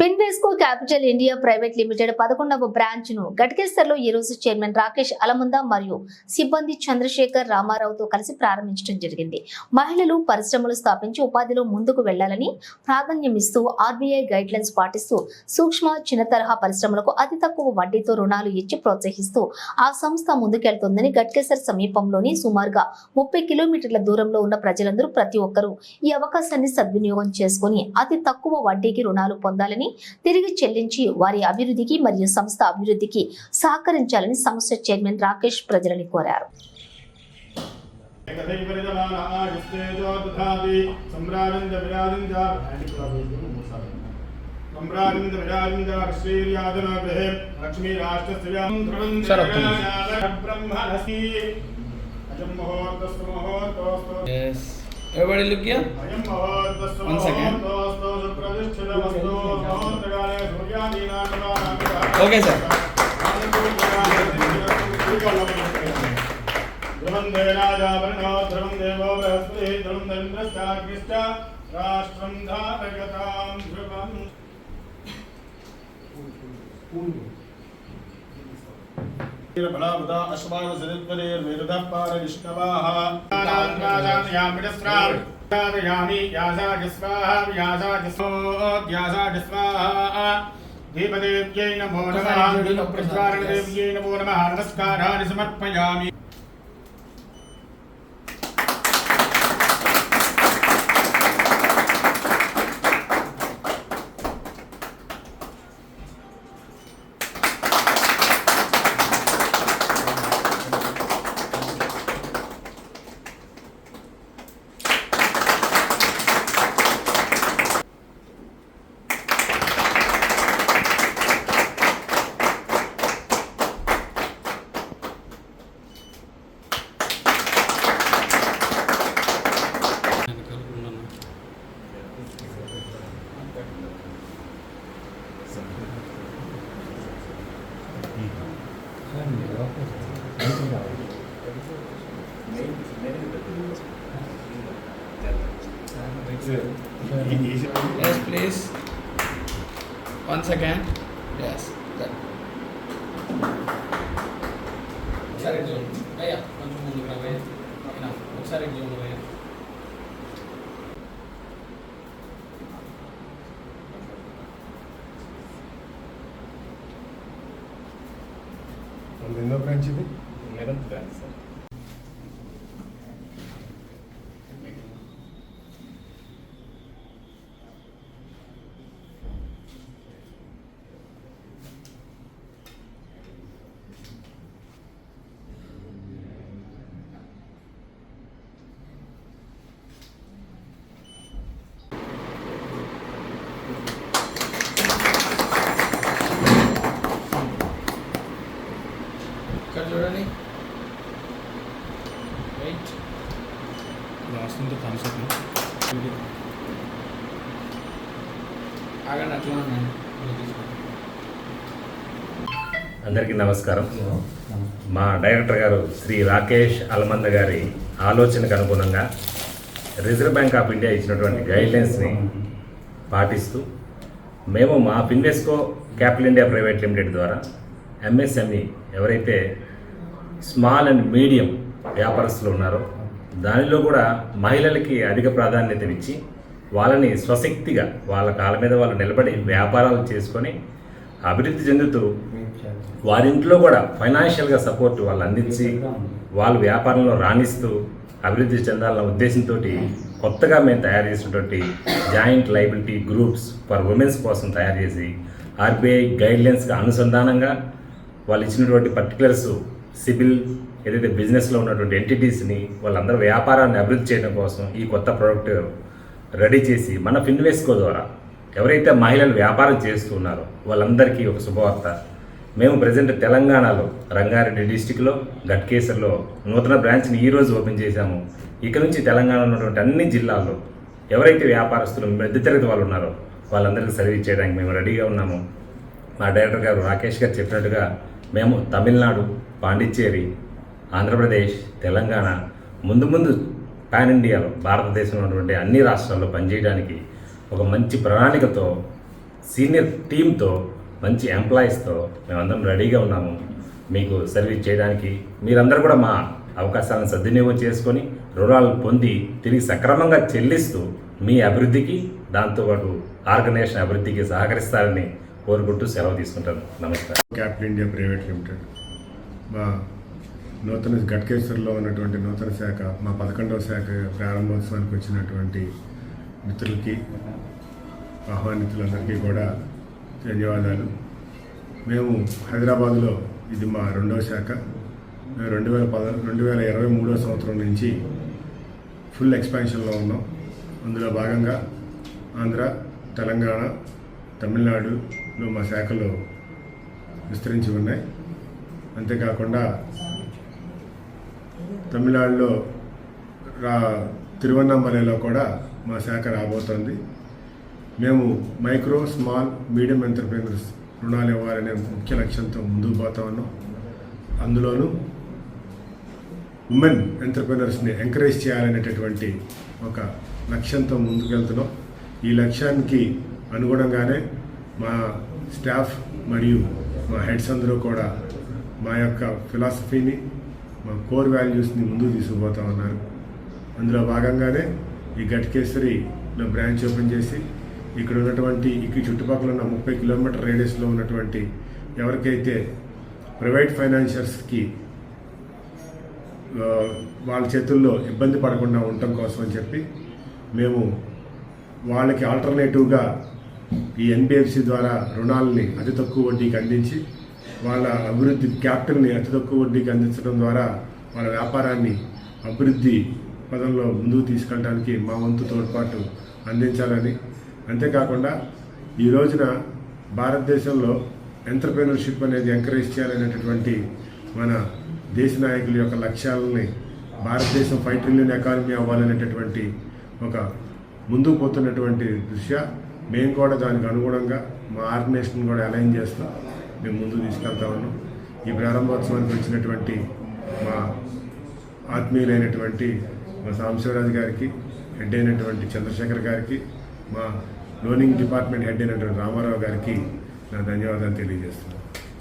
Finvesco capital India private limited పదకొండవ బ్రాంచ్ను గట్కేసర్లో ఈ రోజు చైర్మన్ రాకేష్ అలముంద మరియు సిబ్బంది చంద్రశేఖర్ రామారావుతో కలిసి ప్రారంభించడం జరిగింది. మహిళలు పరిశ్రమలు స్థాపించి ఉపాధిలో ముందుకు వెళ్ళాలని ప్రాధాన్యమిస్తూ ఆర్బీఐ గైడ్ లైన్స్ పాటిస్తూ సూక్ష్మ చిన్న తరహా పరిశ్రమలకు అతి తక్కువ వడ్డీతో రుణాలు ఇచ్చి ప్రోత్సహిస్తూ ఆ సంస్థ ముందుకెళ్తోందని గట్కేసర్ సమీపంలోని సుమారుగా ముప్పై కిలోమీటర్ల దూరంలో ఉన్న ప్రజలందరూ ప్రతి ఒక్కరూ ఈ అవకాశాన్ని సద్వినియోగం చేసుకుని అతి తక్కువ వడ్డీకి రుణాలు పొందాలని తిరిగి చెల్లించి వారి అభివృద్ధికి మరియు సంస్థ అభివృద్ధికి సహకరించాలని సంస్థ చైర్మన్ రాకేష్ ప్రజలని కోరారు सम्राजन्द विराजन्द सम्राजन्द विराजन्द श्रीर्यादन गृहे लक्ष्मी राष्ट्रस्यां Sir, ध्रुवं ब्रह्मणसि अयं मुहूर्तस्तु मुहूर्तोऽस्तु Yes. Everybody look here. अयं मुहूर्तस्तु One second. Okay sir ధ్రువం దేనాజాపరిణో दीपदेव्यै नमो नमः दीपप्रज्वालदेव्यै नमो नमः नमस्काराणि समर्पयामि Yes, please. One second. Yes. That. ఒకసారి చూడండి అయ్యా కొంచెం ముందుకు రా భయ్యా. అయినా, ఒకసారి భయ్యా. ఎన్నో బ్రాంచ్ ఇది లెవెన్త్ బ్రాంచ్ సార్ ఇక్కడ చూడండి రైట్ కాన్సెప్ట్ ఆగండి అట్లా. అందరికీ నమస్కారం. మా డైరెక్టర్ గారు శ్రీ రాకేష్ అల్మంద గారి ఆలోచనకు అనుగుణంగా రిజర్వ్ బ్యాంక్ ఆఫ్ ఇండియా ఇచ్చినటువంటి గైడ్లైన్స్ని పాటిస్తూ మేము మా Finvesco capital India private limited ద్వారా ఎంఎస్ఎంఈ ఎవరైతే స్మాల్ అండ్ మీడియం వ్యాపారస్తులు ఉన్నారో. దానిలో కూడా మహిళలకి అధిక ప్రాధాన్యతనిచ్చి వాళ్ళని స్వశక్తిగా వాళ్ళ కాళ్ళ మీద వాళ్ళు నిలబడి వ్యాపారాలు చేసుకొని అభివృద్ధి చెందుతూ వారింట్లో కూడా ఫైనాన్షియల్గా సపోర్ట్ వాళ్ళు అందించి వాళ్ళు వ్యాపారంలో రాణిస్తూ అభివృద్ధి చెందాలన్న ఉద్దేశంతో కొత్తగా మేము తయారు చేసినటువంటి joint liability groups for women's కోసం తయారు చేసి ఆర్బీఐ గైడ్లైన్స్కి అనుసంధానంగా వాళ్ళు ఇచ్చినటువంటి పర్టికులర్స్ సిబిల్ ఏదైతే బిజినెస్లో ఉన్నటువంటి ఎంటిటీస్ని వాళ్ళందరూ వ్యాపారాన్ని అభివృద్ధి చేయడం కోసం ఈ కొత్త ప్రోడక్ట్ రెడీ చేసి మన ఫిన్వెస్కో ద్వారా ఎవరైతే మహిళలు వ్యాపారం చేస్తున్నారో వాళ్ళందరికీ ఒక శుభవార్త. మేము ప్రజెంట్ తెలంగాణలో రంగారెడ్డి డిస్టిక్లో గట్కేసర్లో నూతన బ్రాంచ్ని ఈరోజు ఓపెన్ చేశాము. ఇక నుంచి తెలంగాణలో ఉన్నటువంటి అన్ని జిల్లాల్లో ఎవరైతే వ్యాపారస్తులు మధ్యతరగతి వాళ్ళు ఉన్నారో వాళ్ళందరికీ సర్వీస్ చేయడానికి మేము రెడీగా ఉన్నాము. మా డైరెక్టర్ గారు రాకేష్ గారు చెప్పినట్టుగా మేము తమిళనాడు పాండిచ్చేరి ఆంధ్రప్రదేశ్ తెలంగాణ ముందు ముందు పాన్ ఇండియాలో భారతదేశంలో ఉన్నటువంటి అన్ని రాష్ట్రాల్లో పనిచేయడానికి ఒక మంచి ప్రణాళికతో సీనియర్ టీంతో మంచి ఎంప్లాయీస్తో మేమందరం రెడీగా ఉన్నాము. మీకు సర్వీస్ చేయడానికి మీరందరూ కూడా మా అవకాశాలను సద్వినియోగం చేసుకొని రుణాలు పొంది తిరిగి సక్రమంగా చెల్లిస్తూ మీ అభివృద్ధికి దాంతోపాటు ఆర్గనైజేషన్ అభివృద్ధికి సహకరిస్తారని కోరుకుంటూ సెలవు తీసుకుంటాను. నమస్కారం. Capital India private limited. మా నూతన గట్కేశ్వర్లో ఉన్నటువంటి నూతన శాఖ మా పదకొండవ శాఖ ప్రారంభోత్సవానికి వచ్చినటువంటి మిత్రులకి ఆహ్వానితులందరికీ కూడా ధన్యవాదాలు. మేము హైదరాబాద్లో ఇది మా రెండవ శాఖ. మేము రెండు వేల పద రెండు వేల ఇరవై మూడో సంవత్సరం నుంచి ఫుల్ ఎక్స్పాన్షన్లో ఉన్నాం. అందులో భాగంగా ఆంధ్ర తెలంగాణ తమిళనాడులో మా శాఖలు విస్తరించి ఉన్నాయి. అంతేకాకుండా తమిళనాడులో రా తిరువన్నామలలో కూడా మా శాఖ రాబోతోంది. మేము మైక్రో స్మాల్ మీడియం ఎంటర్ప్రైనర్స్ రుణాలు ఇవ్వాలనే ముఖ్య లక్ష్యంతో ముందుకు పోతా ఉన్నాం. అందులోనూ ఉమెన్ ఎంటర్ప్రైనర్స్ని ఎంకరేజ్ చేయాలనేటటువంటి ఒక లక్ష్యంతో ముందుకెళ్తున్నాం. ఈ లక్ష్యానికి అనుగుణంగానే మా స్టాఫ్ మరియు మా హెడ్స్ అందరూ కూడా మా యొక్క ఫిలాసఫీని మా కోర్ వాల్యూస్ని ముందుకు తీసుకుపోతా ఉన్నారు. అందులో భాగంగానే ఈ గట్కేశ్వరిలో బ్రాంచ్ ఓపెన్ చేసి ఇక్కడ ఉన్నటువంటి ఇక్కడ చుట్టుపక్కల ఉన్న ముప్పై కిలోమీటర్ రేడియస్లో ఉన్నటువంటి ఎవరికైతే ప్రైవేట్ ఫైనాన్షియర్స్కి వాళ్ళ చేతుల్లో ఇబ్బంది పడకుండా ఉండటం కోసం అని చెప్పి మేము వాళ్ళకి ఆల్టర్నేటివ్గా ఈ ఎన్బిఎఫ్సి ద్వారా రుణాలని అతి తక్కువ వడ్డీకి అందించి వాళ్ళ అభివృద్ధి క్యాపిటల్ని అతి తక్కువ వడ్డీకి అందించడం ద్వారా వాళ్ళ వ్యాపారాన్ని అభివృద్ధి పదంలో ముందుకు తీసుకెళ్ళడానికి మా వంతు తోడ్పాటు అందించాలని. అంతేకాకుండా ఈ రోజున భారతదేశంలో ఎంటర్ప్రీనర్షిప్ అనేది ఎంకరేజ్ చేయాలనేటటువంటి మన దేశ నాయకుల యొక్క లక్ష్యాలని భారతదేశం ఫైవ్ ట్రిలియన్ ఎకానమీ అవ్వాలనేటటువంటి ఒక ముందుకు పోతున్నటువంటి దృష్ట్యా మేము కూడా దానికి అనుగుణంగా మా ఆర్గనైజేషన్ కూడా అలైన్ చేస్తాం మేము ముందుకు తీసుకెళ్తా ఉన్నాం. ఈ ప్రారంభోత్సవానికి వచ్చినటువంటి మా ఆత్మీయులైనటువంటి మా సాంశివరాజు గారికి హెడ్ అయినటువంటి చంద్రశేఖర్ గారికి మా లోనింగ్ డిపార్ట్మెంట్ హెడ్ అయినటువంటి రామారావు గారికి నా ధన్యవాదాలు తెలియజేస్తున్నాను.